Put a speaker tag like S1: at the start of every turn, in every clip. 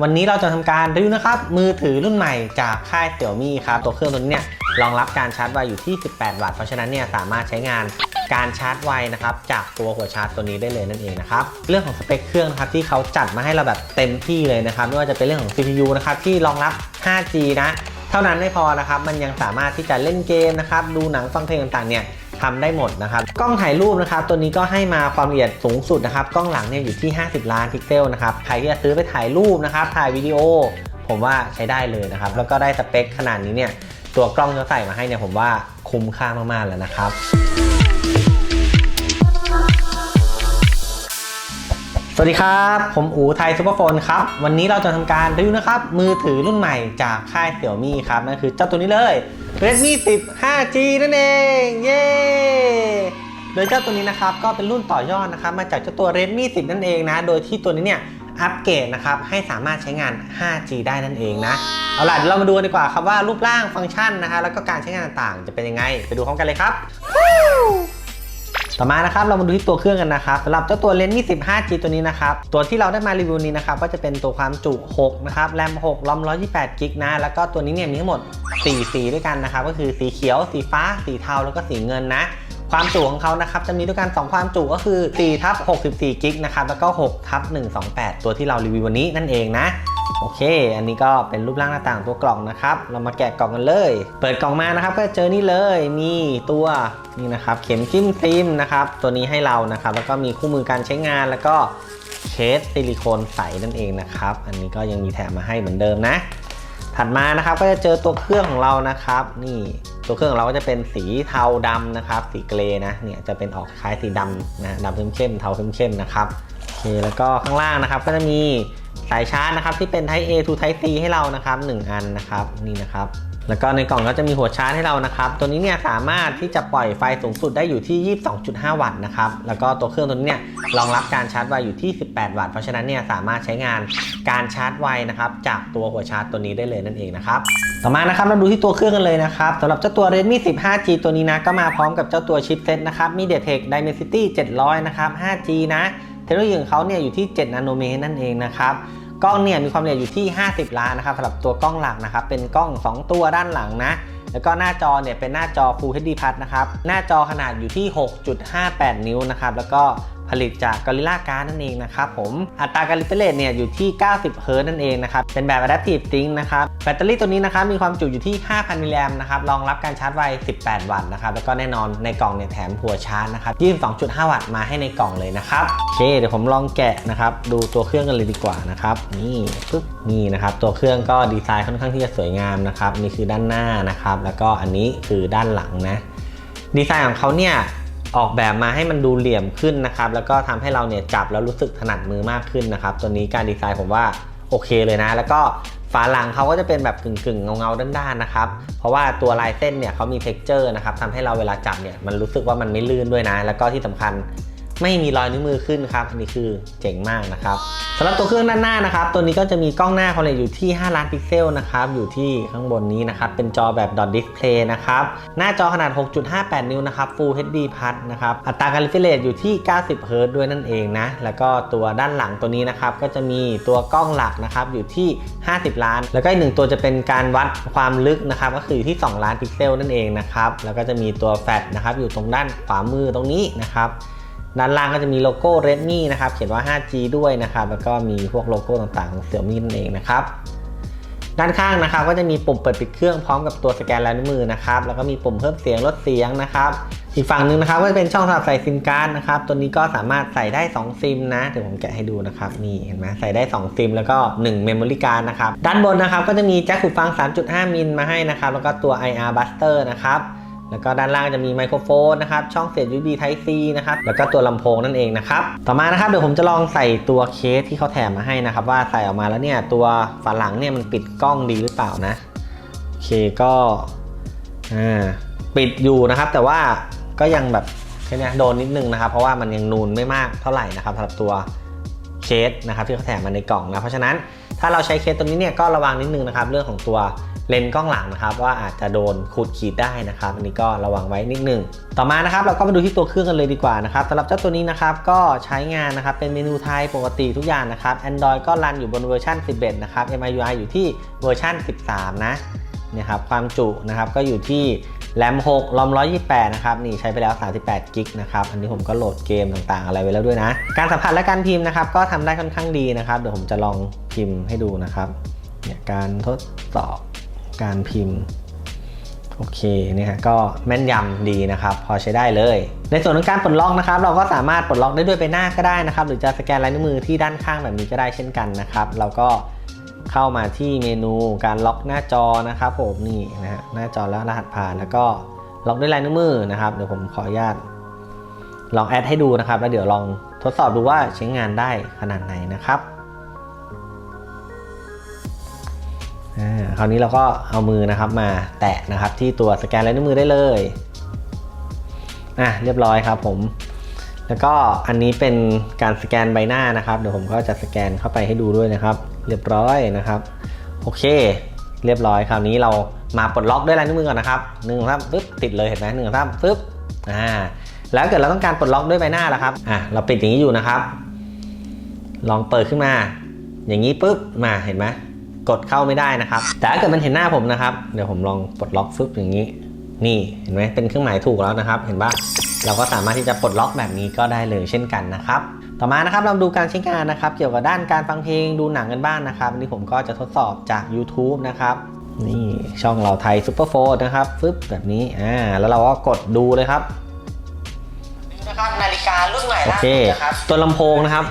S1: วันนี้เราจะทำการรีวิวนะครับ มือถือรุ่นใหม่จากค่าย Xiaomi ครับ ตัวเครื่องตัวนี้เนี่ยรองรับการชาร์จไวอยู่ที่ 18 วัตต์เพราะฉะนั้นเนี่ยสามารถใช้งานการชาร์จไวนะครับจากตัวหัวชาร์จตัวนี้ได้เลยนั่นเองนะครับเรื่องของสเปคเครื่องนะครับที่เขาจัดมาให้เราแบบเต็มที่เลยนะครับไม่ว่าจะเป็นเรื่องของ CPU นะครับที่รองรับ 5G นะ เท่านั้นไม่พอนะครับมันยังสามารถที่จะเล่นเกมนะครับดูหนังฟังเพลงต่างๆเนี่ย ทำได้หมดนะครับกล้องถ่ายรูปนะครับตัวนี้ก็ให้มาความละเอียดสูงสุดนะครับกล้องหลังเนี่ยอยู่ที่ 50 ล้านพิกเซลนะครับใครที่จะซื้อไปถ่ายรูปนะครับถ่ายวิดีโอ ผมว่าใช้ได้เลยนะครับแล้วก็ได้สเปคขนาดนี้เนี่ยตัวกล้องที่ใส่มาให้เนี่ยผมว่าคุ้มค่ามากๆแล้วนะครับ สวัสดีครับ ผมอูไทยซูเปอร์โฟนครับ วันนี้เราจะทำการรีวิวนะครับ มือถือรุ่นใหม่จากค่าย Xiaomi ครับ นั่นคือเจ้าตัวนี้เลย Redmi 10 5G นั่นเอง เย้โดยเจ้าตัวนี้นะครับ ก็เป็นรุ่นต่อยอดนะครับ มาจากเจ้าตัว Redmi 10 นั่นเองนะ โดยที่ตัวนี้เนี่ยอัปเกรดนะครับ ให้สามารถใช้งาน 5G ได้นั่นเองนะ เอาล่ะเดี๋ยวเรามาดูดีกว่าครับว่ารูปร่างฟังก์ชันนะคะแล้วก็การใช้งานต่างๆ จะเป็นยังไง ไปดูพร้อมกันเลยครับ ต่อมานะครับเรามาดูที่ตัวเครื่องกันนะครับสำหรับเจ้าตัว Redmi 10 5G ตัวนี้นะครับตัวที่เราได้มารีวิวนี้นะครับก็จะเป็นตัวความจุ6นะครับแรม6รอม128กิกนะแล้วก็ตัวนี้เนี่ยมีทั้งหมด 4 สีด้วยกันนะครับก็คือสีเขียว สีฟ้า สีเทาแล้วก็สีเงินนะความจุของเขานะครับจะมีด้วยกัน 2 ความจุก็คือ4ทับ64กิกนะครับแล้วก็6ทับ128 ตัวที่เรารีวิววันนี้นั่นเองนะ โอเค อันนี้ก็เป็นรูปร่างหน้าต่างตัวกล่องนะครับ เรามาแกะกล่องกันเลย เปิดกล่องมานะครับ ก็เจอนี่เลย มีตัวนี่นะครับ เข็มจิ้มซิมนะครับ ตัวนี้ให้เรานะครับ แล้วก็มีคู่มือการใช้งาน แล้วก็เคสซิลิโคนใสนั่นเองนะครับ อันนี้ก็ยังมีแถมมาให้เหมือนเดิมนะ ถัดมานะครับ ก็จะเจอตัวเครื่องของเรานะครับ นี่ ตัวเครื่องของเราก็จะเป็นสีเทาดำนะครับ สีเกรย์นะ เนี่ยจะเป็นออกคล้ายสีดำนะดำเข้มๆ เทาเข้มๆ นะครับ โอเค แล้วก็ข้างล่างนะครับ ก็จะมี สายชาร์จนะครับที่เป็น Type A to Type C ให้เรานะครับ 1 อันนะครับนี่นะครับ แล้วก็ในกล่องก็จะมีหัวชาร์จให้เรานะครับ ตัวนี้เนี่ยสามารถที่จะปล่อยไฟสูงสุดได้อยู่ที่ 22.5 วัตต์นะครับ แล้วก็ตัวเครื่องตัวนี้เนี่ยรองรับการชาร์จไวอยู่ที่ 18 วัตต์ เพราะฉะนั้นเนี่ยสามารถใช้งานการชาร์จไวนะครับจากตัวหัวชาร์จตัวนี้ได้เลยนั่นเองนะครับ ต่อมานะครับเราดูที่ตัวเครื่องกันเลยนะครับสำหรับเจ้าตัว Redmi 10 5G ตัวนี้นะก็มาพร้อมกับเจ้าตัวชิปเซ็ตนะครับ MediaTek Dimensity 700 นะครับ 5G นะ เทคโนโลยีของเขาเนี่ยอยู่ที่ 7 นาโนเมตรนั่นเองนะครับกล้องเนี่ยมีความละเอียดอยู่ที่ 50 ล้านนะครับสำหรับตัวกล้องหลักนะครับเป็นกล้อง 2 ตัวด้านหลังนะแล้วก็หน้าจอเนี่ยเป็นหน้าจอ Full HD Plus นะครับหน้าจอขนาดอยู่ที่ 6.58 นิ้วนะครับแล้วก็ ผลิตจาก Gorilla Glass นั่นเองนะครับผมอัตราการ refresh rate เนี่ยอยู่ที่ 90 Hz นั่นเองนะครับเป็นแบบ Adaptive Sync นะครับแบตเตอรี่ตัวนี้นะครับมีความจุอยู่ที่ 5,000 มิลลิแอมป์นะครับรองรับการชาร์จไว 18 วัตต์นะครับแล้วก็แน่นอนในกล่องเนี่ยแถมหัวชาร์จนะครับ22.5 วัตต์มาให้ในกล่องเลยนะครับโอเคเดี๋ยวผมลองแกะนะครับดูตัวเครื่องกันเลยดีกว่านะครับนี่ปึ๊บนี่นะครับตัวเครื่องก็ดีไซน์ค่อนข้างที่จะสวยงามนะครับนี่คือด้านหน้านะครับแล้วก็อันนี้คือด้านหลังนะดีไซน์ของเขาเนี่ย ออกแบบมาให้มันดูเหลี่ยมขึ้นนะครับ แล้วก็ทำให้เราเนี่ยจับแล้วรู้สึกถนัดมือมากขึ้นนะครับ ตัวนี้การดีไซน์ผมว่าโอเคเลยนะ แล้วก็ฝาหลังเขาก็จะเป็นแบบกึ่งๆ เงาๆ ด้านๆ นะครับ เพราะว่าตัวลายเส้นเนี่ยเขามี t e x t อร์นะครับทำให้เราเวลาจับเนี่ยมันรู้สึกว่ามันไม่ลื่นด้วยนะ แล้วก็ที่สำคัญ ไม่มีรอยนิ้วมือขึ้นครับ อันนี้คือเจ๋งมากนะครับสำหรับตัวเครื่องด้านหน้านะครับ ตัวนี้ก็จะมีกล้องหน้าความละเอียดอยู่ที่ 5 ล้านพิกเซลนะครับ อยู่ที่ข้างบนนี้นะครับ เป็นจอแบบ dot display นะครับ หน้าจอขนาด 6.58 นิ้วนะครับ Full HD Plus นะครับ อัตราการ refresh rate อยู่ที่ 90 Hz ด้วยนั่นเองนะ แล้วก็ตัวด้านหลังตัวนี้นะครับ ก็จะมีตัวกล้องหลักนะครับ อยู่ที่ 50 ล้าน แล้วก็อีกหนึ่งตัวจะเป็นการวัดความลึกนะครับ ก็คือที่ 2 ล้านพิกเซลนั่นเองนะครับ แล้วก็จะมีตัวแฟลชนะครับ อยู่ตรงด้านขวามือตรงนี้นะครับ ด้านล่างก็จะมีโลโก้ Redmi นะครับ เขียนว่า 5G ด้วยนะครับ แล้วก็มีพวกโลโก้ต่างๆของ Xiaomi นั่นเองนะครับ ด้านข้างนะครับก็จะมีปุ่มเปิดปิดเครื่องพร้อมกับตัวสแกนลายนิ้วมือนะครับ แล้วก็มีปุ่มเพิ่มเสียงลดเสียงนะครับ อีกฝั่งหนึ่งนะครับก็จะเป็นช่องสำหรับใส่ซิมการ์ดนะครับ ตัวนี้ก็สามารถใส่ได้2ซิมนะเดี๋ยวผมแกะให้ดูนะครับ นี่เห็นไหมใส่ได้2ซิมแล้วก็1 Memory Card นะครับ ด้านบนนะครับก็จะมีแจ็คหูฟัง 3.5 มิลมาให้นะครับ แล้วก็ตัว IR Buster นะครับ แล้วก็ด้านล่างจะมีไมโครโฟนนะครับช่องเสียบ USB Type C นะครับแล้วก็ตัวลำโพงนั่นเองนะครับต่อมานะครับเดี๋ยวผมจะลองใส่ตัวเคสที่เขาแถมมาให้นะครับว่าใส่ออกมาแล้วเนี่ยตัวฝาหลังเนี่ยมันปิดกล้องดีหรือเปล่านะโอเคก็อ่าปิดอยู่นะครับ แต่ว่าก็ยังแบบแค่นี้โดนนิดนึงนะครับ เพราะว่ามันยังนูนไม่มากเท่าไหร่นะครับสำหรับตัวเคสนะครับที่เขาแถมมาในกล่องนะเพราะฉะนั้นถ้าเราใช้เคสตัวนี้เนี่ยก็ระวังนิดนึงนะครับเรื่องของตัว เลนส์กล้องหลังนะครับว่าอาจจะโดนขูดขีดได้นะครับอันนี้ก็ระวังไว้นิดหนึงต่อมานะครับเราก็มาดูที่ตัวเครื่องกันเลยดีกว่านะครับสำหรับเจ้าตัวนี้นะครับก็ใช้งานนะครับเป็นเมนูไทยปกติทุกอย่างนะครับ Android ก็รันอยู่บนเวอร์ชัน11 นะครับ MIUI อยู่ที่เวอร์ชัน13 นะเนี่ยครับความจุนะครับก็อยู่ที่แรม6รอม128 นะครับ นี่ใช้ไปแล้ว 38 กิกนะครับ อันนี้ผมก็โหลดเกมต่างๆ อะไรไว้แล้วด้วยนะ การสัมผัสและการพิมพ์นะครับ ก็ทำได้ค่อนข้างดีนะครับ เดี๋ยวผมจะลองพิมพ์ให้ดูนะครับ เนี่ยการทดสอบ การพิมพ์โอเคเนี่ยฮะก็แม่นยำดีนะครับ พอใช้ได้เลย ในส่วนของการปลดล็อกนะครับ เราก็สามารถปลดล็อกได้ด้วยใบหน้าก็ได้นะครับ หรือจะสแกนลายนิ้วมือที่ด้านข้างแบบนี้ก็ได้เช่นกันนะครับ เราก็เข้ามาที่เมนูการล็อกหน้าจอนะครับผมนี่นะฮะหน้าจอแล้วรหัสผ่านแล้วก็ล็อกด้วยลายนิ้วมือนะครับเดี๋ยวผมขออนุญาตลองแอดให้ดูนะครับ แล้วเดี๋ยวลองทดสอบดูว่าใช้งานได้ขนาดไหนนะครับ คราวนี้เราก็เอามือนะครับมาแตะนะครับที่ตัวสแกนลายนิ้วมือได้เลยอะเรียบร้อยครับผม แล้วก็อันนี้เป็นการสแกนใบหน้านะครับ เดี๋ยวผมก็จะสแกนเข้าไปให้ดูด้วยนะครับ เรียบร้อยนะครับ โอเค เรียบร้อยคราวนี้เรามาปลดล็อกด้วยลายนิ้วมือก่อนนะครับหนึ่งครับปึ๊บติดเลยเห็นไหมหนึ่งครับปึ๊บอ่าแล้วเกิดเราต้องการปลดล็อกด้วยใบหน้าล่ะครับอะเราปิดอย่างนี้อยู่นะครับ ลองเปิดขึ้นมา อย่างนี้ปุ๊บมาเห็นไหม กดเข้าไม่ได้นะครับ แต่ถ้าเกิดมันเห็นหน้าผมนะครับ เดี๋ยวผมลองปลดล็อกฟึบอย่างนี้ นี่เห็นไหมเป็นเครื่องหมายถูกแล้วนะครับ เห็นปะเราก็สามารถที่จะปลดล็อกแบบนี้ก็ได้เลยเช่นกันนะครับ ต่อมานะครับเราดูการใช้งานนะครับ เกี่ยวกับด้านการฟังเพลงดูหนังกันบ้างนะครับอันนี้ผมก็จะทดสอบจาก YouTube นะครับนี่ช่องเราไทยซูเปอร์โฟนนะครับฟึบแบบนี้อ่าแล้วเราก็กดดูเลยครับนะครับนาฬิการุ่นใหม่โอเคตัวลำโพงนะครับ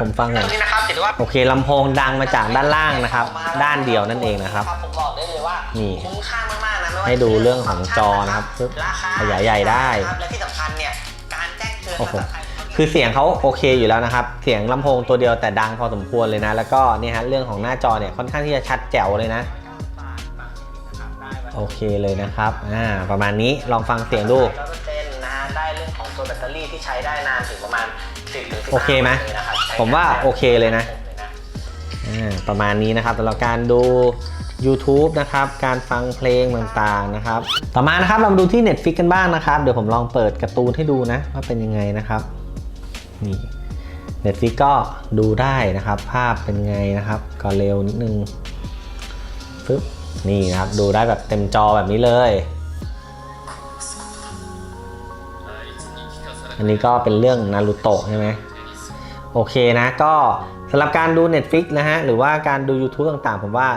S1: ผมฟังหน่อย
S2: นี่นะครับถือว่า
S1: โอเคลำโพงดังมาจากด้านล่างนะครับ ด้านเดียวนั่นเองนะครับ
S2: ผมบอกได้เลยว่า
S1: นี่
S2: คุ้มค่ามากๆนะไม่ว่า
S1: ให้ดูเรื่องของจอนะครับปึ๊บ
S2: ราคา
S1: ขยายใหญ่ได้
S2: ครับและที่สำคัญเนี่ยการแจ้งเตือน
S1: โอ้โห
S2: ภาษาไทยเขา
S1: คือเสียงเขาโอเคอยู่แล้วนะครับ เสียงลำโพงตัวเดียวแต่ดังพอสมควรเลยนะ แล้วก็เนี่ยฮะเรื่องของหน้าจอเนี่ยค่อนข้างที่จะชัดแจ๋วเลยนะ โอเคเลยนะครับ อ่า ประมาณนี้ลองฟังเสียงดู
S2: ร้อยเปอร์เซ็นต์นะฮะได้เรื่องของตัวแบตเตอรี่ที่ใช้ได้นานถึงประมาณ 10ถึง15
S1: โอเคไหม
S2: วันลยนะครับใช้
S1: ผมว่าโอเคเลยนะ
S2: เลยนะ
S1: อ่าประมาณนี้นะครับสำหรับการดู YouTube นะครับ การฟังเพลงต่างๆนะครับ ต่อมานะครับเรามาดูที่ Netflix กันบ้างนะครับ เดี๋ยวผมลองเปิดการ์ตูนให้ดูนะ ว่าเป็นยังไงนะครับ นี่ Netflix ก็ดูได้นะครับ ภาพเป็นไงนะครับ ก็เร็วนิดนึงปึ๊บนี่นะครับ ดูได้แบบเต็มจอแบบนี้เลย อันนี้ก็เป็นเรื่องนารูโตะใช่ไหมโอเคนะก็สำหรับการดู Netflix นะฮะ หรือว่าการดู YouTube ต่างๆ ผมว่า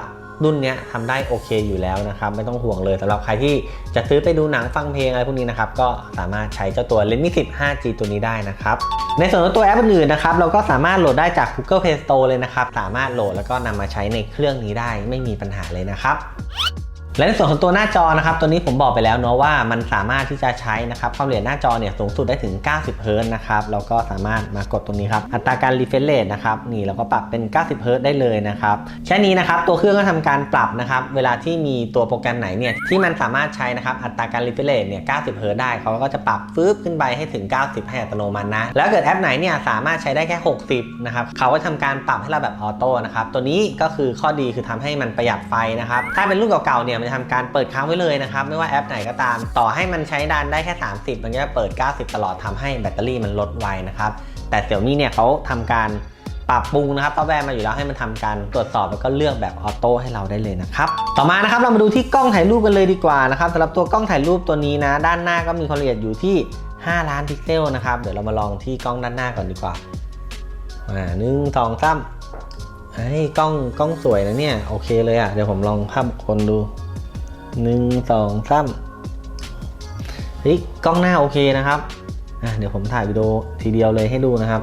S1: รุ่นเนี้ยทำได้โอเคอยู่แล้วนะครับ ไม่ต้องห่วงเลยสำหรับใครที่จะซื้อไปดูหนังฟังเพลงอะไรพวกนี้นะครับ ก็สามารถใช้เจ้าตัว Redmi 10 5G ตัวนี้ได้นะครับ ในส่วนของตัวแอปอื่นๆนะครับ เราก็สามารถโหลดได้จาก Google Play Store เลยนะครับ สามารถโหลดแล้วก็นำมาใช้ในเครื่องนี้ได้ไม่มีปัญหาเลยนะครับ และในส่วนของตัวหน้าจอนะครับตัวนี้ผมบอกไปแล้วเนาะว่ามันสามารถที่จะใช้นะครับความละเอียดหน้าจอเนี่ยสูงสุดได้ถึง 90เฮิรตนะครับแล้วก็สามารถมากดตรงนี้ครับอัตราการ refresh rate นะครับนี่เราก็ปรับเป็น 90เฮิรตได้เลยนะครับแค่นี้นะครับตัวเครื่องก็ทำการปรับนะครับเวลาที่มีตัวโปรแกรมไหนเนี่ยที่มันสามารถใช้นะครับอัตราการ refresh rate เนี่ย 90เฮิรตได้เขาก็จะปรับฟืบขึ้นไปให้ถึง 90 ให้อัตโนมัตินะแล้วเกิดแอปไหนเนี่ยสามารถใช้ได้แค่ 60 นะครับเขาก็ทำการปรับให้เราแบบออโต้นะครับตัวนี้ก็คือข้อดีคือทำให้มันประหยัดไฟนะครับถ้าเป็นรุ่นเก่าๆเนี่ยจะทำการเปิดค้างไว้เลยนะครับ ไม่ว่าแอปไหนก็ตาม ต่อให้มันใช้ดานได้แค่ 30 มันก็จะเปิด 90 ตลอดทำให้แบตเตอรี่มันลดไวนะครับ แต่เสี่ยมี่เนี่ยเขาทำการปรับปรุงนะครับซอฟต์แวร์มาอยู่แล้วให้มันทำการตรวจสอบแล้วก็เลือกแบบออโต้ให้เราได้เลยนะครับต่อมานะครับเรามาดูที่กล้องถ่ายรูปกันเลยดีกว่านะครับสำหรับตัวกล้องถ่ายรูปตัวนี้นะ ด้านหน้าก็มีความละเอียดอยู่ที่ 5 ล้านพิกเซลนะครับเดี๋ยวเรามาลองที่กล้องด้านหน้าก่อนดีกว่าอ่าหนึ่งสองสามไอ้กล้องกล้องสวยนะเนี่ยโอเคเลยอะเดี๋ยวผมลองภาพบุคคนดู หนึ่งสองสามเฮ้ยกล้องหน้าโอเคนะครับเดี๋ยวผมถ่ายวิดีโอทีเดียวเลยให้ดูนะครับ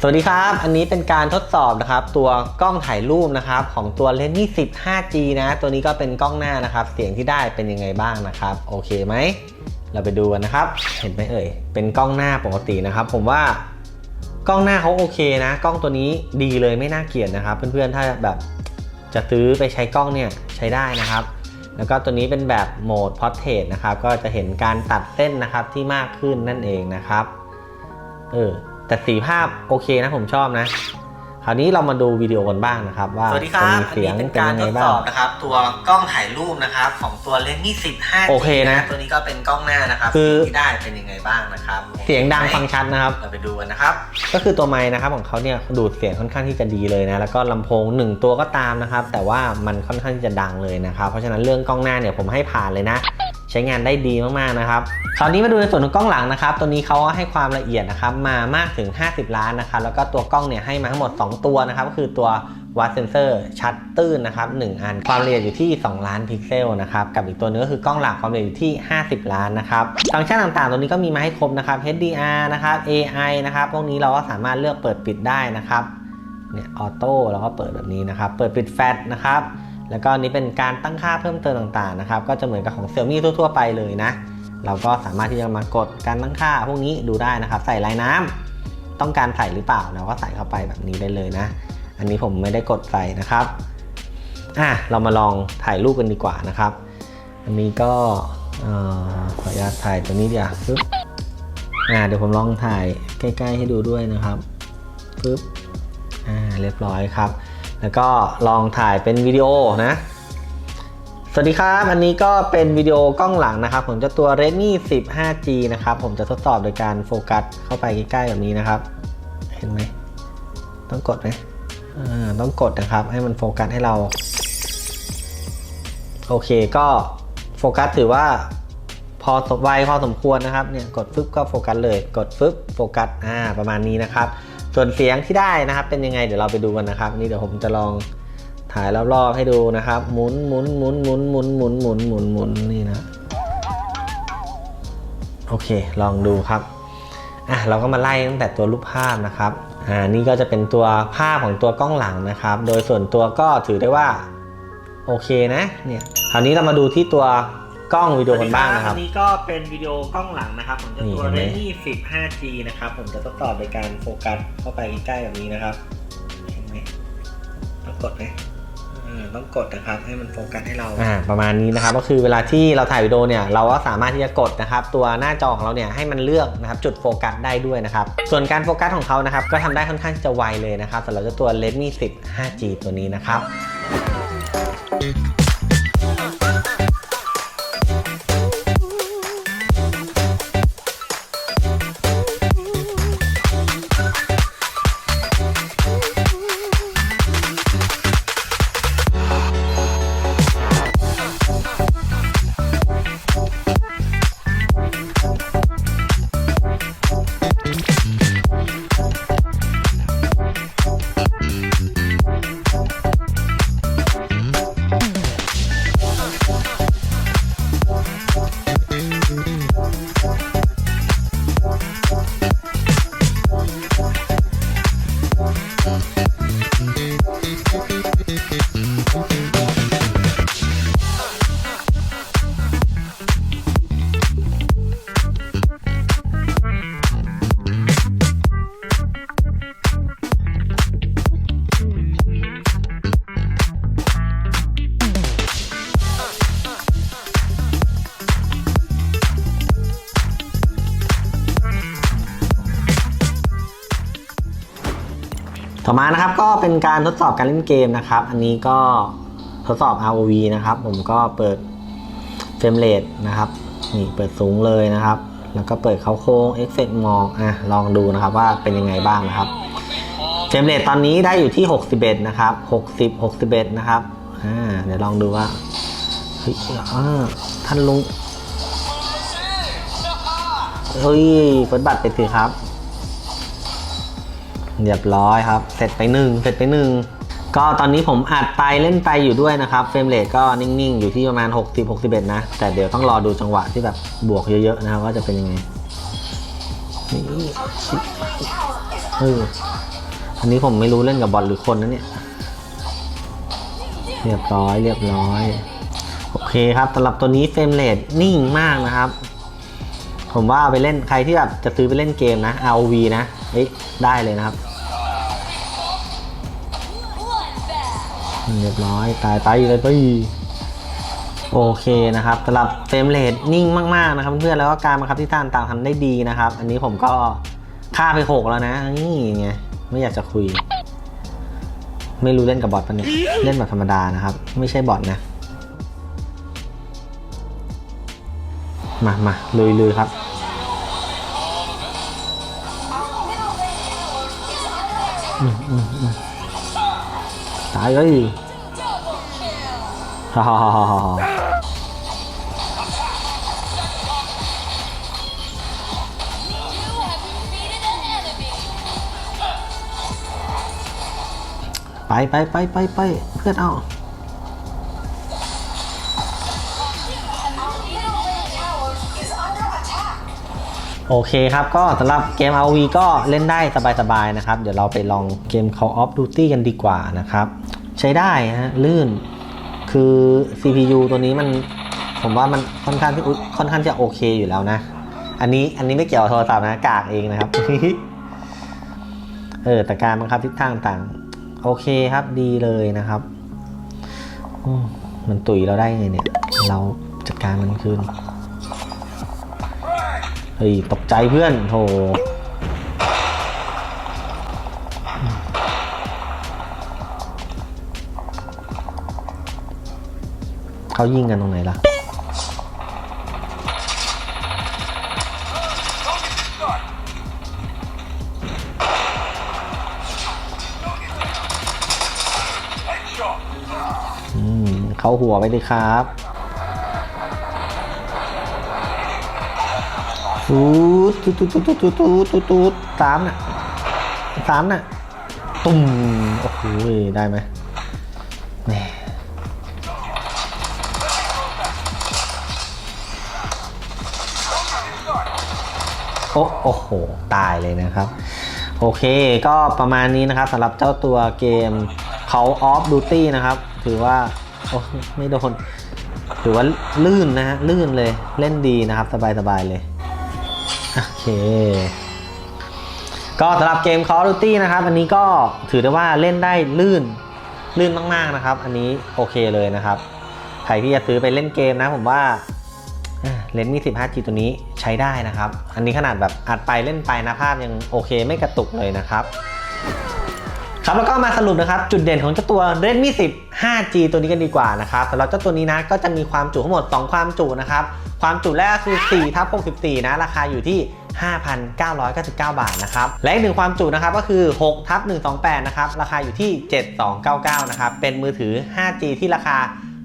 S1: สวัสดีครับ อันนี้เป็นการทดสอบนะครับ ตัวกล้องถ่ายรูปนะครับ ของตัว Redmi 10 5G นะ ตัวนี้ก็เป็นกล้องหน้านะครับ เสียงที่ได้เป็นยังไงบ้างนะครับ โอเคไหม เราไปดูกันนะครับ เห็นไหมเอ่ย เป็นกล้องหน้าปกตินะครับ ผมว่ากล้องหน้าเขาโอเคนะ กล้องตัวนี้ดีเลยไม่น่าเกลียดนะครับ เพื่อนๆ ถ้าแบบจะซื้อไปใช้กล้องเนี่ยใช้ได้นะครับ แล้วก็ตัวนี้เป็นแบบโหมดพอร์เทรตนะครับ ก็จะเห็นการตัดเส้นนะครับที่มากขึ้นนั่นเองนะครับ เออ แต่สีภาพโอเคนะผมชอบนะ ราวนี้เรามาดูวิดีโอกันบ้างนะครับ ว่า
S2: สวัสดีครับ
S1: จะ
S2: อั
S1: มี
S2: น
S1: เสีย
S2: นี้
S1: ง
S2: เป็น
S1: เป็น
S2: การ
S1: ยัง
S2: ท
S1: ไง
S2: ด
S1: บ้า
S2: สองบนะครับ ตัวกล้องถ่ายรูปนะครับของตัว Redmi 10 5G
S1: โอเคนะ
S2: ตัวนี้ก็เป็นกล้องหน้านะครับ
S1: คือ
S2: ที่ได้เป็นยังไงบ้างนะครับ
S1: เสียงดังฟังชัดนะครับ
S2: เราไปดูกันนะครับ
S1: ก็คือตัวไม้นะครับของเขาเนี่ยดูดเสียงค่อนข้างที่จะดีเลยนะแล้วก็ลำโพงหนึ่งตัวก็ตามนะครับ แต่ว่ามันค่อนข้างที่จะดังเลยนะครับ เพราะฉะนั้นเรื่องกล้องหน้าเนี่ยผมให้ผ่านเลยนะ ใช้งานได้ดีมากๆนะครับคราวนี้มาดูในส่วนของกล้องหลังนะครับ ตัวนี้เขาให้ความละเอียดนะครับมามากถึง 50 ล้านนะครับแล้วก็ตัวกล้องเนี่ยให้มาทั้งหมด 2 ตัวนะครับก็คือตัววัดเซนเซอร์ชัดตื้นนะครับ1อันความละเอียดอยู่ที่ 2 ล้านพิกเซลนะครับกับอีกตัวนึงก็คือกล้องหลักความละเอียดอยู่ที่ 50 ล้านนะครับฟังก์ชันต่างๆ ตัวนี้ก็มีมาให้ครบนะครับ HDR นะครับ AI นะครับพวกนี้เราก็สามารถเลือกเปิดปิดได้นะครับเนี่ยออโต้เราก็เปิดแบบนี้นะครับ เปิดปิดแฟลชนะครับ แล้วก็นี้เป็นการตั้งค่าเพิ่มเติมต่างๆนะครับ ก็จะเหมือนกับของ Xiaomi ทั่วๆไปเลยนะ เราก็สามารถที่จะมากดการตั้งค่าพวกนี้ดูได้นะครับ ใส่ลายน้ำต้องการใส่หรือเปล่าเราก็ใส่เข้าไปแบบนี้ได้เลยนะ อันนี้ผมไม่ได้กดใส่นะครับ อะเรามาลองถ่ายรูปกันดีกว่านะครับ อันนี้ก็ขออนุญาตถ่ายตัวนี้เดียวปึ๊บอ่าเดี๋ยวผมลองถ่ายใกล้ ๆ ให้ดูด้วยนะครับปึ๊บอ่าเรียบร้อยครับ แล้วก็ลองถ่ายเป็นวิดีโอนะ สวัสดีครับ อันนี้ก็เป็นวิดีโอกล้องหลังนะครับ ผมจะตัว Redmi 10 5G นะครับ ผมจะทดสอบโดยการโฟกัสเข้าไปใกล้ๆแบบนี้นะครับ เห็นไหม ต้องกดไหมอ่าต้องกดนะครับ ให้มันโฟกัสให้เรา โอเคก็โฟกัสถือว่าพอสมไวพอสมควรนะครับ เนี่ยกดฟึบก็โฟกัสเลย กดฟึบโฟกัส อ่า ประมาณนี้นะครับ ส่วนเสียงที่ได้นะครับ เป็นยังไงเดี๋ยวเราไปดูกันนะครับ นี่เดี๋ยวผมจะลองถ่ายรอบๆให้ดูนะครับหมุนหมุนหมุนหมุนหมุนหมุนหมุนหมุนหมุนนี่นะโอเค ลองดูครับอะเราก็มาไล่ตั้งแต่ตัวรูปภาพนะครับอ่านี่ก็จะเป็นตัวภาพของตัวกล้องหลังนะครับ โดยส่วนตัวก็ถือได้ว่าโอเคนะเนี่ยคราวนี้เรามาดูที่ตัว กล้องวิดีโอกันบ้างนะครับ
S2: อันนี้ก็เป็นวิดีโอกล้องหลังนะครับผมจะ
S1: นี่
S2: ตัว
S1: เห็นไหม
S2: Redmi 10 5G นะครับผมจะทดสอบโดยการโฟกัสเข้าไปใกล้ๆแบบนี้นะครับเห็นไหมต้องกดไหมอ่าต้องกดนะครับให้มันโฟกัสให้เรา
S1: อ่าประมาณนี้นะครับก็คือเวลาที่เราถ่ายวิดีโอเนี่ยเราก็สามารถที่จะกดนะครับตัวหน้าจอของเราเนี่ยให้มันเลือกนะครับจุดโฟกัสได้ด้วยนะครับส่วนการโฟกัสของเขานะครับก็ทำได้ค่อนข้างที่จะไวเลยนะครับสำหรับเจ้าตัว Redmi 10 5G ตัวนี้นะครับ ต่อมานะครับก็เป็นการทดสอบการเล่นเกมนะครับ อันนี้ก็ทดสอบ ROV นะครับ ผมก็เปิดเฟรมเรทนะครับนี่เปิดสูงเลยนะครับ แล้วก็เปิดเขาโค้งเอฟเฟกมองอะลองดูนะครับว่าเป็นยังไงบ้างนะครับเฟรมเรทตอนนี้ได้อยู่ที่ 61 นะครับ 60 61 นะครับอ่าเดี๋ยวลองดูว่าเฮ้ยอ่าท่านลุงเฮ้ยเปิดบัตรไปสิครับ เรียบร้อยครับ เสร็จไปหนึ่งเสร็จไปหนึ่งก็ตอนนี้ผมอัดไปเล่นไปอยู่ด้วยนะครับ เฟรมเรทก็นิ่งๆ อยู่ที่ประมาณ 60 61 นะ แต่เดี๋ยวต้องรอดูจังหวะที่แบบบวกเยอะๆนะครับว่าจะเป็นยังไงนี่เอออันนี้ผมไม่รู้เล่นกับบอลหรือคนนะเนี่ย เรียบร้อยเรียบร้อย โอเคครับสำหรับตัวนี้เฟรมเรทนิ่งมากนะครับ ผมว่าไปเล่นใครที่แบบจะซื้อไปเล่นเกมนะ ROV นะเอ้ยได้เลยนะครับ เรียบร้อยตายตายอีกเลยตีโอเคนะครับสำหรับเฟรมเรทนิ่งมากๆนะครับเพื่อนแล้วก็การบังคับที่ท่านต่างทำได้ดีนะครับ อันนี้ผมก็ค่าไปหกแล้วนะนี่ไงไม่อยากจะคุย ไม่รู้เล่นกับบอทปะเนี่ยเล่นแบบธรรมดานะครับ ไม่ใช่บอทนะมามาลุยลุยครับ อืมอืมอืมายเลยฮ่าฮ่าฮ่าฮ่าฮ่าไปไปไปไปไปเพื่อนเอาโอเคครับ ก็สำหรับเกม RV ก็เล่นได้สบายๆนะครับ เดี๋ยวเราไปลองเกม Call of Duty กันดีกว่านะครับ ใช้ได้ฮะลื่น คือ CPU ตัวนี้มันผมว่ามันค่อนข้างที่ค่อนข้างจะโอเคอยู่แล้วนะ อันนี้อันนี้ไม่เกี่ยวกับโทรศัพท์นะกากเองนะครับ เออแต่การบังคับทิศทางต่างโอเคครับดีเลยนะครับมมันตุยเราได้ไงเนี่ย เราจัดการมันคืนเฮ้ยตกใจเพื่อนโถ เขายิงกันตรงไหนล่ะอืมเขาหัวไปดิครับตูดตูดตูดตูดตูดตูดตูดตูดสามน่ะสามน่ะ ตุ้มโอ้โหได้ไหมแหม โอ้โห ตายเลยนะครับ โอเคก็ประมาณนี้นะครับสำหรับเจ้าตัวเกม Call of Duty นะครับ ถือว่า โอ้ไม่โดนถือว่าลื่นนะฮะลื่นเลยเล่นดีนะครับ สบายๆเลย โอเค ก็สำหรับเกม Call of Duty นะครับ อันนี้ก็ถือได้ว่าเล่นได้ลื่นลื่นมากๆนะครับ อันนี้โอเคเลยนะครับใครที่จะซื้อไปเล่นเกมนะผมว่า เลนส์มี 15G ตัวนี้ใช้ได้นะครับ อันนี้ขนาดแบบอัดไปเล่นไปนะภาพยังโอเคไม่กระตุกเลยนะครับครับแล้วก็มาสรุปนะครับ จุดเด่นของเจ้าตัว Redmi 10 5G ตัวนี้กันดีกว่านะครับสำหรับเจ้าตัวนี้นะก็จะมีความจุทั้งหมด 2 ความจุนะครับ ความจุแรกคือ4ทับ64 นะ ราคาอยู่ที่ 5,999 บาทนะครับ และอีกหนึ่งความจุนะครับก็คือ6ทับ128 นะครับ ราคาอยู่ที่ 7299 นะครับ เป็นมือถือ 5G ที่ราคา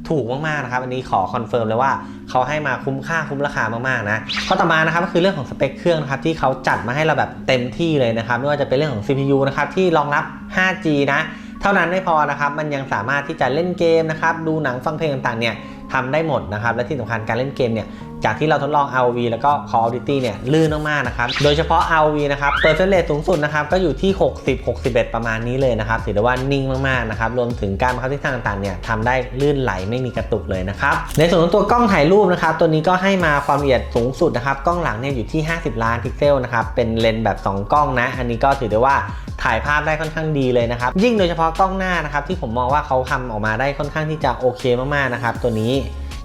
S1: ถูกมากๆนะครับ อันนี้ขอคอนเฟิร์มเลยว่าเขาให้มาคุ้มค่าคุ้มราคามากๆนะข้อต่อมานะครับก็คือเรื่องของสเปคเครื่องนะครับที่เขาจัดมาให้เราแบบเต็มที่เลยนะครับไม่ว่าจะเป็นเรื่องของ CPU นะครับที่รองรับ 5G นะ เท่านั้นไม่พอนะครับมันยังสามารถที่จะเล่นเกมนะครับดูหนังฟังเพลงต่างๆเนี่ยทำได้หมดนะครับและที่สำคัญการเล่นเกมเนี่ยจากที่เราทดลอง ROV แล้วก็ Call of Duty เนี่ยลื่นมากๆนะครับโดยเฉพาะ ROV นะครับเปอร์เซ็นต์เรทสูงสุดนะครับก็อยู่ที่ 60 61 ประมาณนี้เลยนะครับถือได้ว่านิ่งมากๆนะครับรวมถึงการบังคับทิศทางต่างๆเนี่ยทำได้ลื่นไหลไม่มีกระตุกเลยนะครับในส่วนของตัวกล้องถ่ายรูปนะครับตัวนี้ก็ให้มาความละเอียดสูงสุดนะครับกล้องหลังเนี่ยอยู่ที่ 50 ล้านพิกเซลนะครับเป็นเลนส์แบบ 2 กล้องนะ อันนี้ก็ถือได้ว่า ถ่ายภาพได้ค่อนข้างดีเลยนะครับ ยิ่งโดยเฉพาะกล้องหน้านะครับที่ผมมองว่าเขาทำออกมาได้ค่อนข้างที่จะโอเคมากๆนะครับ ตัวนี้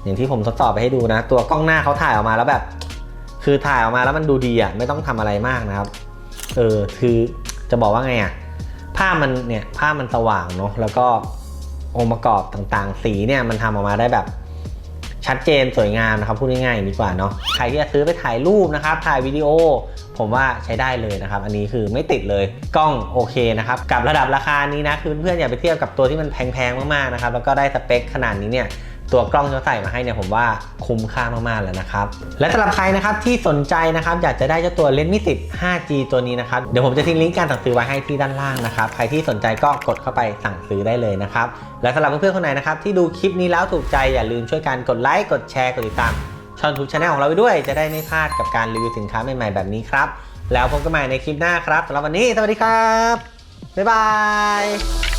S1: อย่างที่ผมทดสอบไปให้ดูนะ ตัวกล้องหน้าเขาถ่ายออกมาแล้วแบบ คือถ่ายออกมาแล้วมันดูดีอะไม่ต้องทำอะไรมากนะครับ เออคือจะบอกว่าไงอะภาพมันเนี่ยภาพมันสว่างเนาะแล้วก็องค์ประกอบต่างๆ สีเนี่ยมันทำออกมาได้แบบชัดเจนสวยงามนะครับพูดง่ายๆดีกว่าเนาะใครที่จะซื้อไปถ่ายรูปนะครับ ถ่ายวิดีโอ ผมว่าใช้ได้เลยนะครับ อันนี้คือไม่ติดเลยกล้องโอเคนะครับกับระดับราคานี้นะคือเพื่อนๆอย่าไปเทียบกับตัวที่มันแพงๆมากๆนะครับแล้วก็ได้สเปคขนาดนี้เนี่ยตัวกล้องที่เขาใส่มาให้เนี่ยผมว่าคุ้มค่ามากๆแล้วนะครับ และสำหรับใครนะครับที่สนใจนะครับอยากจะได้เจ้าตัว Redmi 10 5G ตัวนี้นะครับ เดี๋ยวผมจะทิ้งลิงก์การสั่งซื้อไว้ให้ที่ด้านล่างนะครับ ใครที่สนใจก็กดเข้าไปสั่งซื้อได้เลยนะครับ และสำหรับเพื่อนๆคนไหนนะครับที่ดูคลิปนี้แล้วถูกใจอย่าลืมช่วยกันกดไลค์กดแชร์กดติดตาม ช่องทูบชาแนลของเราไปด้วย จะได้ไม่พลาดกับการรีวิวสินค้าใหม่ๆแบบนี้ครับ แล้วพบกันใหม่ในคลิปหน้าครับสำหรับวันนี้สวัสดีครับ บ๊ายบาย